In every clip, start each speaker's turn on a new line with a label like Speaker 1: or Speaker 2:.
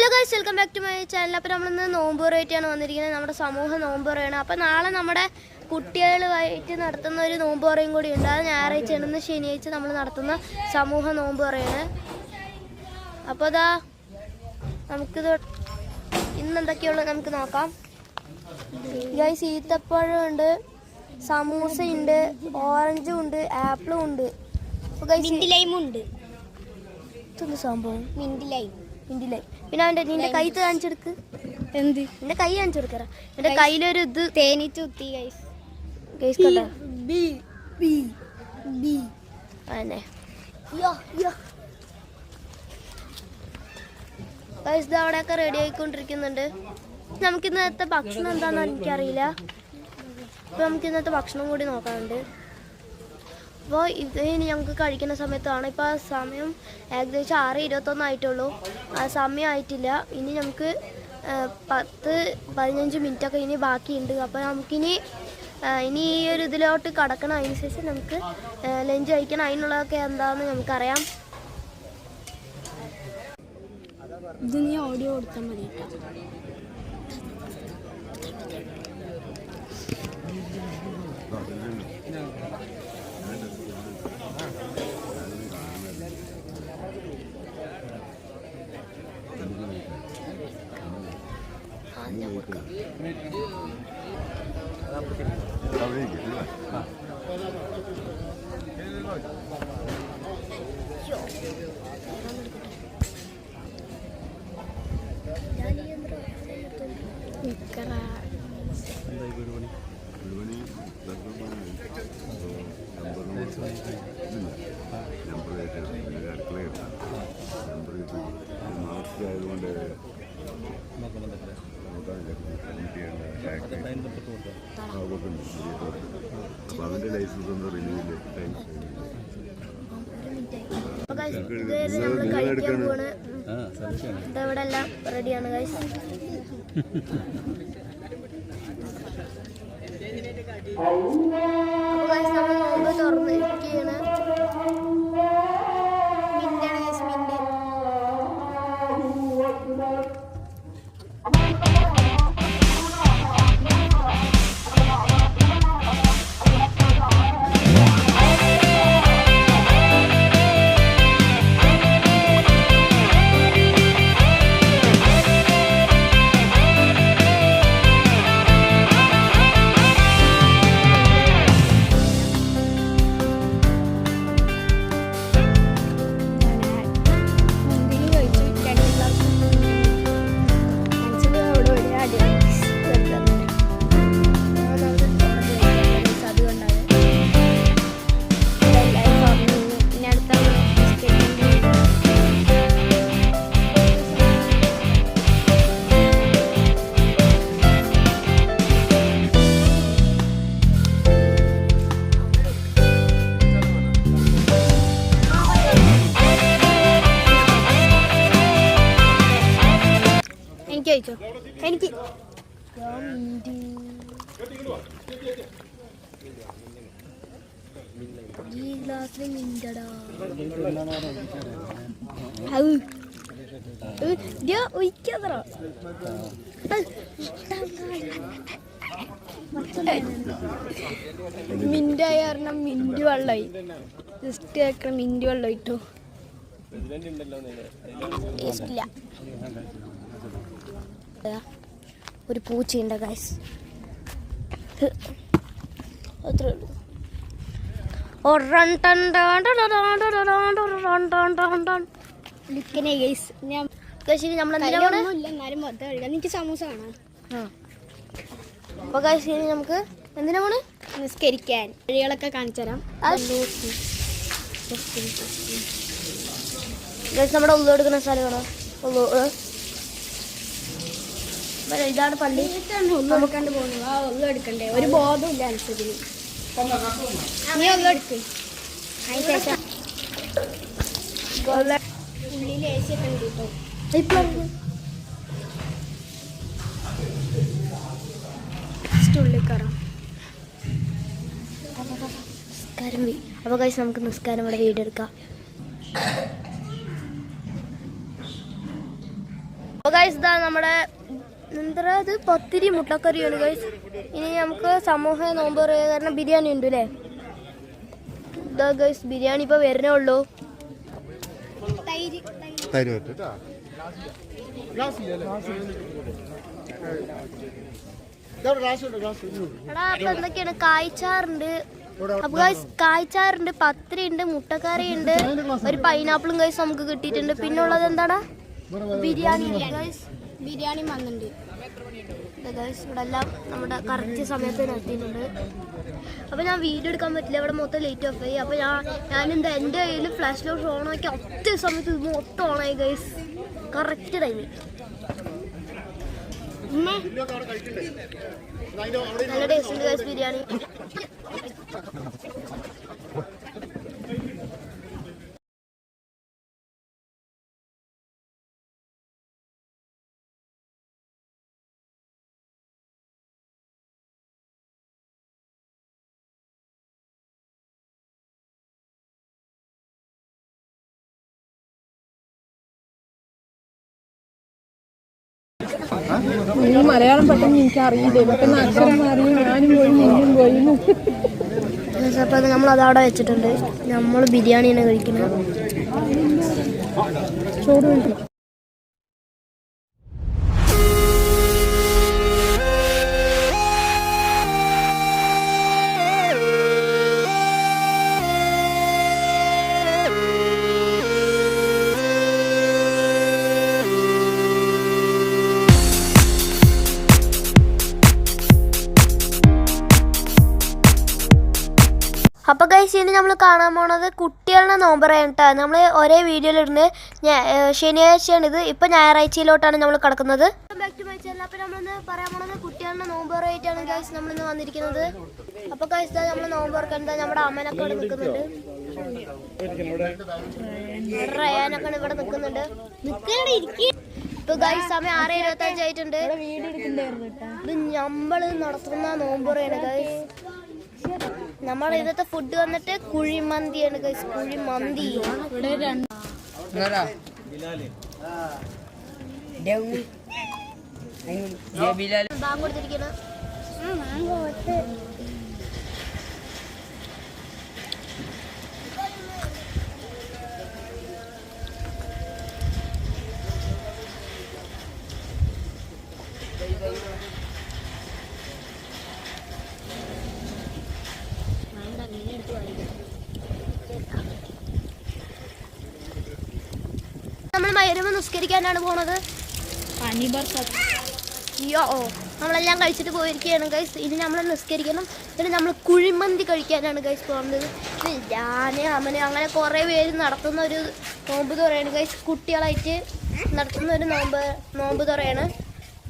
Speaker 1: Hello guys welcome back to my channel അപ്പോൾ നമ്മളിന്ന് നോമ്പ് റേറ്റാണ് വന്നിരിക്കുന്നത്. നമ്മുടെ സമൂഹ നോമ്പ് പറയാണ് അപ്പോൾ നാളെ നമ്മുടെ കുട്ടികളുമായിട്ട് നടത്തുന്ന ഒരു നോമ്പ് പറയും കൂടി ഉണ്ട്. അത് ഞായറാഴ്ച ഇന്ന് ശനിയാഴ്ച നമ്മൾ നടത്തുന്ന സമൂഹ നോമ്പ് പറയാണ് അപ്പോൾ അതാ നമുക്കിത് ഇന്നെന്തൊക്കെയുള്ളത് നമുക്ക് നോക്കാം. ഗൈസ് ഈത്തപ്പഴമുണ്ട് സമൂസയുണ്ട് ഓറഞ്ചും ഉണ്ട് ആപ്പിളും ഉണ്ട്. അപ്പോൾ ഗൈസ് ലൈമുണ്ട് സംഭവം?
Speaker 2: മിന്റ് ലൈം
Speaker 1: ഇതില്ലേ പിന്നെ അവന്റെ നിന്റെ കൈ കാണിച്ചെടുക്ക്.
Speaker 2: എന്ത്?
Speaker 1: നിന്റെ കൈ കാണിച്ചെടുക്കറ എന്റെ കയ്യിലൊരു ഇത്.
Speaker 2: തേനീച്ച കുത്തി ഗൈസ്
Speaker 1: കണ്ടോ?
Speaker 2: ബി ബി ബി അതെ
Speaker 1: ഗൈസ് ഇത് അവിടെയൊക്കെ റെഡി ആയിക്കൊണ്ടിരിക്കുന്നുണ്ട്. നമുക്ക് ഇന്നത്തെ ഭക്ഷണം എന്താണെന്ന് എനിക്കറിയില്ല. അപ്പം നമുക്ക് ഇന്നത്തെ ഭക്ഷണം കൂടി നോക്കാനുണ്ട്. അപ്പോൾ ഇത് ഇനി ഞങ്ങൾക്ക് കഴിക്കുന്ന സമയത്താണ് ഇപ്പോൾ ആ സമയം ഏകദേശം ആറ് ഇരുപത്തൊന്നായിട്ടുള്ളൂ ആ സമയം ആയിട്ടില്ല. ഇനി നമുക്ക് പത്ത് പതിനഞ്ച് മിനിറ്റൊക്കെ ഇനി ബാക്കിയുണ്ട്. അപ്പോൾ നമുക്കിനി ഇനി ഈ ഒരു ഇതിലോട്ട് കടക്കണം. അതിനനുസരിച്ച് നമുക്ക് ലഞ്ച് കഴിക്കണം. അതിനുള്ളതൊക്കെ എന്താണെന്ന് നമുക്കറിയാം.
Speaker 2: ഇത് നീ ഓഡിയോ കൊടുത്താൽ മതി. കേട്ടോ ഇതെല്ലാം
Speaker 3: ആയതുകൊണ്ട് അപ്പം അവന്റെ ലൈസൻസ്
Speaker 1: റെഡിയാണ് ഗൈസ് തുറന്നിരിക്കുകയാണ്
Speaker 2: മിന്നണ
Speaker 1: മിന്നൽ. ക്ലാസ്സിൽ നിന്റെടാ
Speaker 2: ഒഴിക്കാതറ കാരണം മിന്റ് വെള്ളമായി ജസ്റ്റ് ആക്കണം മിന്റ് വെള്ളം ഇട്ടു
Speaker 1: ഒരു പൂച്ചയുണ്ട് ഗൈസ് അത്രേ ഉള്ളൂ. നമുക്ക് എന്തിനാ
Speaker 2: നിസ്കരിക്കാൻ. വഴികളൊക്കെ കാണിച്ചു
Speaker 1: നമ്മുടെ ഉള്ളു എടുക്കുന്ന സ്ഥലമാണോ ഉള്ളു ഇതാണ് പള്ളി.
Speaker 2: ഉള്ളു എടുക്കണ്ടേ ഒരു ബോധമില്ല അനുസരിച്ച്. നീ
Speaker 1: നമസ്കാരം അപ്പോൾ കഴിച്ച് നമുക്ക് നമസ്കാരം ഇവിടെ വീട് എടുക്കാം അപ്പൊ കഴിച്ചതാ നമ്മുടെ ഇത്? പത്തിരി മുട്ടക്കറിയാണ് ഗൈസ് ഇനി നമുക്ക് സമൂഹ നോമ്പ് കാരണം ബിരിയാണി ഉണ്ട് അല്ലേ? ഇതാ ഗൈസ് ബിരിയാണി ഇപ്പോൾ വരണേ ഉള്ളൂ. എന്തൊക്കെയാണ്? കായ്ച്ചാറുണ്ട്. അപ്പൊ ഗൈസ് കായ്ച്ചാറുണ്ട് പത്തിരി ഉണ്ട് മുട്ടക്കറി ഉണ്ട്. ഒരു പൈനാപ്പിളും ഗൈസ് നമുക്ക് കിട്ടിയിട്ടുണ്ട്. പിന്നെ ഉള്ളത് എന്താണ് ബിരിയാണി ഗൈസ്
Speaker 2: ബിരിയാണി വന്നിട്ടുണ്ട്
Speaker 1: ഇവിടെ എല്ലാം നമ്മുടെ കറക്റ്റ് സമയത്ത് എത്തിയിട്ടുണ്ട് അപ്പൊ ഞാൻ വീഡിയോ എടുക്കാൻ പറ്റില്ല ഇവിടെ മൊത്തം ലേറ്റ് ഓഫ് ആയി. അപ്പൊ ഞാൻ എന്താ എന്റെ കയ്യിൽ ഫ്ലാഷ് ലോട്ട് ഓൺ ആക്കി ഒറ്റ സമയത്ത് ഇത് മൊത്തം ഓൺ ആയി ഗൈസ് കറക്റ്റ് ടൈമിൽ നല്ല ടേസ്റ്റ് ഉണ്ട് ഗൈസ് ബിരിയാണി.
Speaker 4: ഈ മലയാളം പെട്ടെന്ന് എനിക്ക് അറിയില്ലേ പെട്ടെന്ന് അക്ഷരം അറിയും. ഞാനും പോയി നിന്നും പോയി.
Speaker 1: അപ്പോൾ അത് നമ്മൾ അതവിടെ വെച്ചിട്ടുണ്ട്. നമ്മൾ ബിരിയാണിയാണ് കഴിക്കുന്നത്.
Speaker 4: ചോറ്
Speaker 1: അപ്പൊ ഗൈസ് ഇനി നമ്മൾ കാണാൻ പോണത് കുട്ടികളുടെ നോമ്പറയാണ് കേട്ടോ നമ്മൾ ഒരേ വീഡിയോയിലിരുന്ന് ശനിയാഴ്ചയാണ് ഇത് ഇപ്പം ഞായറാഴ്ചയിലോട്ടാണ് നമ്മൾ കിടക്കുന്നത്. അപ്പോൾ നമ്മളൊന്ന് പറയാൻ പോണത് കുട്ടികളുടെ നോമ്പറായിട്ടാണ് ഗൈസ് നമ്മളിന്ന് വന്നിരിക്കുന്നത്. അപ്പൊ ഗൈസ് നമ്മൾ നോമ്പ് തുറക്കുന്നത് നമ്മുടെ അമ്മനൊക്കെ ഇവിടെ നിൽക്കുന്നുണ്ട്? റയാനൊക്കെ ഇവിടെ നിൽക്കുന്നുണ്ട്. ഇപ്പൊ ഗൈസ് സമയം ആറ് ഇരുപത്തി അഞ്ചായിട്ടുണ്ട് ഇത് നമ്മൾ നടത്തുന്ന നോമ്പുറയാണ് ഗൈസ് നമ്മുടെ ഇന്നത്തെ ഫുഡ് വന്നിട്ട് കുഴിമന്തിയാണ് ഗൈസ് കുഴിമന്തി. ബാങ്ക് നമ്മൾ മരുമ നിസ്കരിക്കാനാണ് പോണത്. അയ്യോ ഓ. നമ്മളെല്ലാം കഴിച്ചിട്ട് പോയിരിക്കുകയാണ് ഗൈസ് ഇനി നമ്മൾ നിസ്കരിക്കണം. പിന്നെ നമ്മൾ കുഴിമന്തി കഴിക്കാനാണ് ഗൈസ് പോകുന്നത് ഇത് ഞാൻ അമ്മന് അങ്ങനെ കുറേ പേര് നടത്തുന്ന ഒരു നോമ്പ് തുറയാണ് ഗൈസ് കുട്ടികളായിട്ട് നടത്തുന്ന ഒരു നോമ്പ് നോമ്പ് തുറയാണ്.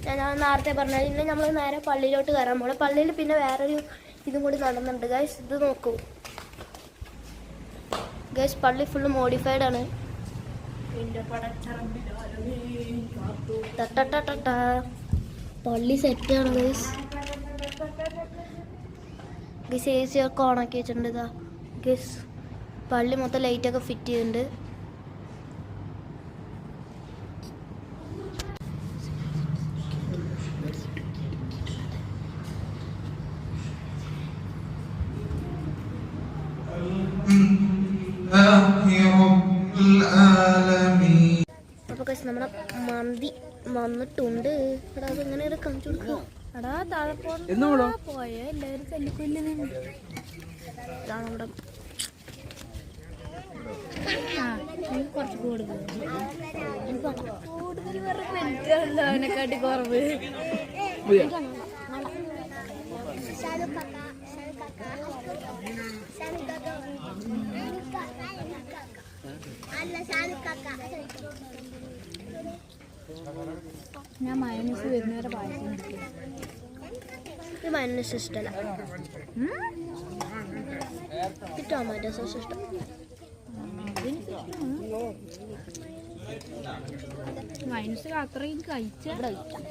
Speaker 1: ഞാൻ നേരത്തെ പറഞ്ഞത് ഇനി നമ്മൾ നേരെ പള്ളിയിലോട്ട് കയറാൻ പോകണം പള്ളിയിൽ പിന്നെ വേറൊരു ഇതും കൂടി നടന്നുണ്ട് ഗൈസ് ഇത് നോക്കൂ. ഗൈസ് പള്ളി ഫുള്ള് മോഡിഫൈഡ് ആണ്. പള്ളി സെറ്റ് ആണ് ഗസ് എ സി ഒക്കെ ഓണാക്കി വെച്ചിട്ടുണ്ട് ഇതാ. ഗൈസ് പള്ളി മൊത്തം ലൈറ്റൊക്കെ ഫിറ്റ്
Speaker 5: ചെയ്യുന്നുണ്ട്. Hello.
Speaker 1: അപ്പൊ ഗൈസ് നമ്മുടെ മന്തി വന്നിട്ടുണ്ട്. എടാ അതെങ്ങനെ എങ്ങനെ ഒരു കാണിച്ചു കൊടുക്കുക
Speaker 4: എടാ താഴെ പോയ എല്ലാവരും തല്ലിക്കൊല്ലുന്നു
Speaker 1: ഇതാണ് നമ്മുടെ
Speaker 4: കുറച്ച് കൂടുതൽ. കൂടുതൽ പറഞ്ഞ അവനെക്കാട്ടി കുറവ്? ഞാൻ മൈനസ് വരുന്നവരെ പായസം
Speaker 1: മയനസ് ഇഷ്ടമല്ല ടൊമാറ്റോ സോസ് ഇഷ്ടം.
Speaker 4: മൈനസ് അത്രയും കഴിച്ച
Speaker 1: ഇവിടെ കഴിക്കാം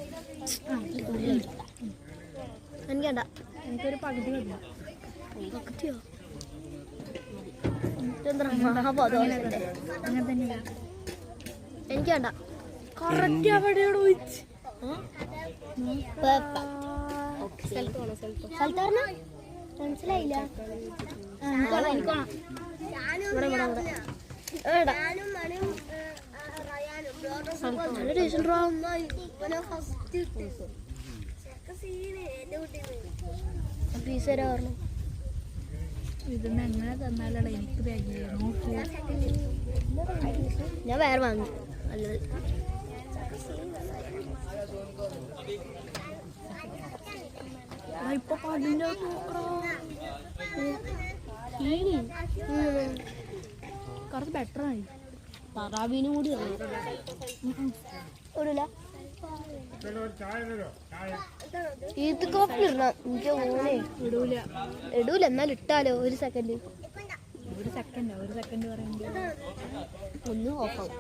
Speaker 1: എനിക്ക് വേണ്ട
Speaker 4: എനിക്കൊരു പകുതി
Speaker 1: പകുതിയോ എനിക്ക് വേണ്ട കറക്റ്റ്
Speaker 2: പറഞ്ഞ മനസ്സിലായില്ല
Speaker 1: പീസ് തരാ
Speaker 4: ഇതൊന്നും എങ്ങനെ തന്നാലാണ് എനിക്ക് നോക്കൂ
Speaker 1: ഞാൻ വേറെ വാങ്ങി. നല്ലത്.
Speaker 4: ഇപ്പൊ പതിന്റെ കുറച്ച് ബെറ്റർ ആയി
Speaker 2: തറാബീനും കൂടി
Speaker 1: ഇടൂല. ഈത്ത് കോപ്പി ഇടണം? എനിക്ക് ഓനെ
Speaker 4: വിടൂല
Speaker 1: ഇടൂല എന്നാൽ ഇട്ടാലോ? ഒരു സെക്കൻഡ്
Speaker 4: ഒരു സെക്കൻഡ് ഒരു സെക്കൻഡ് പറയുമ്പോൾ
Speaker 1: ഒന്ന് ഓഫാവും